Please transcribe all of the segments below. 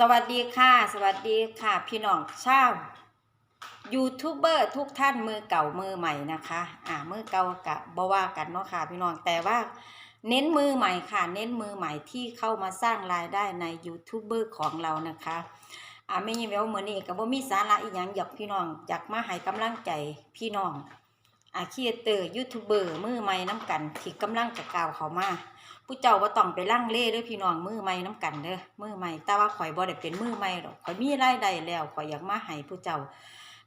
สวัสดีค่ะ สวัสดีค่ะ พี่น้องชาวยูทูบเบอร์ทุกท่านมือเก่ามือใหม่นะคะ อ่ามือเก่ากับบว่ากันเนาะค่ะ พี่น้องแต่ว่า เน้นมือใหม่ค่ะ เน้นมือใหม่ที่เข้ามาสร้างรายได้ในยูทูบเบอร์ของเรานะคะ อ่าไม่ยินแววเหมือนนี้กับว่ามีสาระอีกอย่างอยากพี่น้องอยากมาให้กำลังใจพี่น้อง อาคีเตอร์ยูทูบเบอร์มือใหม่น้ำกันที่กำลังจะก้าวเขามาผู้เจ้าว่าต้องไปล่างเล่เด้อพี่น้องมือใหม่น้ำกันเด้อมือใหม่แต่ว่าข่อยบ่ได้เป็นมือใหม่หรอกข่อยมีรายได้แล้วข่อยอยากมาให้ผู้เจ้า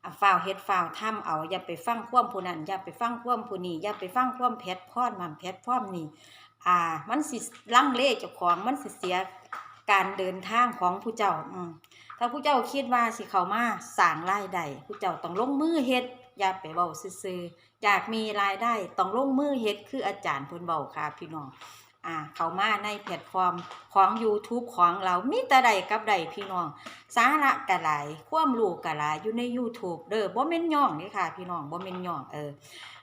อ่าวเฮ็ดฝ้าวทำเอาอย่าไปฟังความผู้นั้นอย่าไปฟังความผู้นี้อย่าไปฟังความแพทพรมันแพทพรนี่อ่า มันสิลังเลเจ้าของมันสิเสียการเดินทางของผู้เจ้าอืมถ้าผู้เจ้าคิดว่าสิเขามาสร้างรายได้ผู้เจ้าต้องลงมือเฮ็ด อย่าไปเว้าซื่อๆอยากมีรายได้ต้องลงมือเฮ็ดคืออาจารย์เพิ่นเว้าค่ะพี่น้องอ่าเขามาในแพลตฟอร์มของ YouTube ของเรามีแต่ใดกับใดพี่น้อง สาระกะหลายความรู้กะหลายอยู่ใน YouTube เด้อบ่แม่นย่องนี่ค่ะ พี่น้องบ่แม่นย่องเออ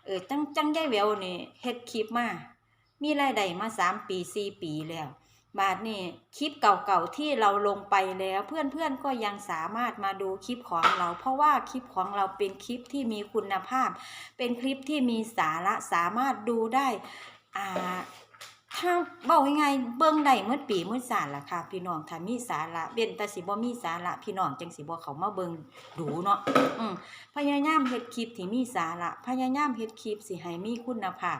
เออจังจังยายแววนี่เฮ็ดคลิปมามีรายได้มา 3 ปี 4 ปีแล้ว บาดนี่คลิปเก่าๆที่เราลงไปแล้วเพื่อนๆก็ยังสามารถมาดูคลิปของเรา เพราะว่าคลิปของเราเป็นคลิปที่มีคุณภาพ เป็นคลิปที่มีสาระสามารถดูได้อ่าถ้าเบาง่ายๆเบิ่งได้เมื่อปีเมื่อสารล่ะค่ะ พี่น้องถ้ามีสาระเว้นแต่สิบ่มีสาระพี่น้องจังสิบ่เขามาเบิ่งดูเนาะอืมพยายามเฮ็ดคลิปที่มีสาระพยายามเฮ็ดคลิปสิให้มีคุณภาพ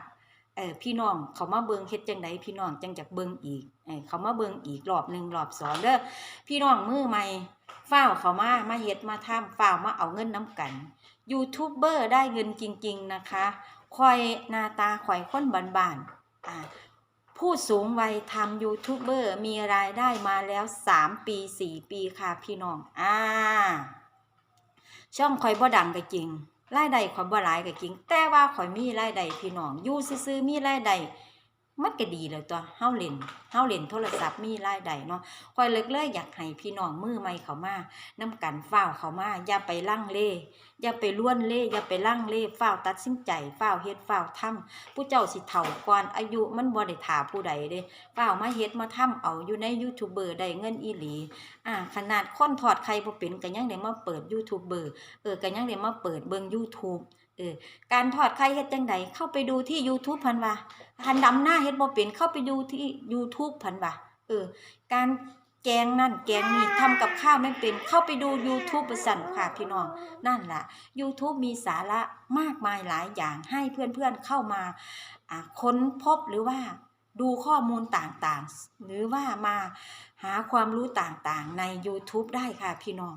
เออพี่น้องเขามาเบิงเฮ็ดจังไดพี่น้องจังจักเบิงอีกเออเขามาเบิงอีกรอบหนึ่งรอบสองเด้อพี่น้องมือใหม่ฝ้าเขามามาเฮ็ดมาทำฝ้ามาเอาเงินน้ำกันยูทูบเบอร์ได้เงินจริง ๆนะคะคอยนาตาข่อยคนบานๆอ่าผู้สูงวัยทำยูทูบเบอร์มีรายได้มาแล้ว 3 ปี 4 ปีค่ะพี่น้อง อ่า ช่องข่อยบ่ดังก็จริง รายได้ข่อยบ่หลายก็จริง แต่ว่าข่อยมีรายได้พี่น้องอยู่ซื่อๆมีรายได้ มันก็ดีเลยตัวเฮาเล่นเฮาเล่นโทรศัพท์มีรายได้เนาะข่อยเลิกเลยอยากให้พี่น้องมือใหม่เขามานํกันฝ้าวเขามาอย่าไปลังเล่อย่าไปล้วนเล่อย่าไปลังเล่ฝ้าวตัดสินใจฝ้าวเฮ็ดฝ้าวทำผู้เจ้าสิเฒ่าก่อนอายุมันบ่ได้ถาผู้ใดเด้เปล่ามาเฮ็ดมาทำเอาอยู่ในยูทูบเบอร์ได้เงินอีหลีอ่าขนาดคนถอดไข่บ่เป็นก็ยังได้มาเปิดยูทูบเบอร์เออก็ยังได้มาเปิดเบิ่ง YouTube เออการถอดไข่เฮ็ดจังไดเข้าไปดูที่ YouTube พันว่าหันดำหน้าเฮ็ดบ่เป็นเข้าไปดูที่ YouTube พันว่าเออ การแกงนั่นแกงนี่ทำกับข้าวไม่เป็นเข้าไปดู YouTube ประสันค่ะพี่น้อง นั่นล่ะ YouTube มีสาระมากมายหลายอย่างให้เพื่อนๆเข้ามาอ่าค้นพบหรือว่าดูข้อมูลต่างๆ หรือว่ามาหาความรู้ต่างๆใน YouTube ได้ค่ะพี่น้อง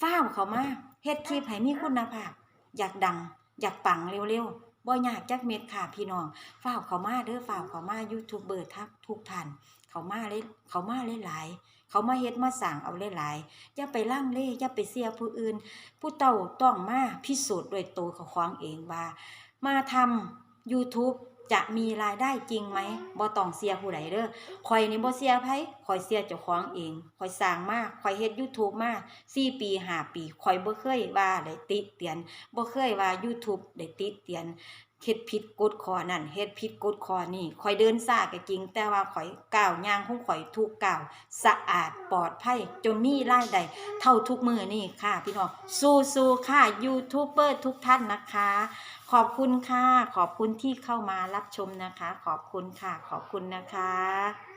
ฟ้าวเขามาเฮ็ดคลิปให้มีคุณภาพ อยากดัง อยากปังเร็วๆบ่ยากจักเม็ดค่ะพี่น้องฝ้าวเขามาเด้อฝ้าวเขามายูทูบเบอร์ทักทุกท่านเขามาเลยเขามาเล่หลายเขามาเฮ็ดมาสั่งเอาหลายๆอย่าไปล่างเล่อย่าไปเสียผู้อื่น ผู้เต่าต้องมาพิสูจน์ด้วยตัวเขาของเองว่า มาทำ YouTube จะมีรายได้จริงไหมบ่ต้องเสียผู้ใดเด้อคอยนี่บ่เสียไผคอยเสียเจ้าของเองคอยสร้างมากคอยเฮ็ด YouTube มา4ปี5ปีคอยบ่เคยว่าได้ติเตียนบ่เคยว่า YouTube ได้ติเตียน เฮ็ดผิดกฎข้อนั่นเฮ็ดผิดกฎข้อนี่ข่อยเดินซ่าก็จริง แต่ว่าข่อยก้าวย่างของข่อยทุกก้าวสะอาดปลอดภัยจนมีรายได้เท่าทุกมือนี่ค่ะ พี่น้องสู้ๆค่ะยูทูบเบอร์ทุกท่านนะคะ ขอบคุณค่ะ ขอบคุณที่เข้ามารับชมนะคะ ขอบคุณค่ะ ขอบคุณนะคะ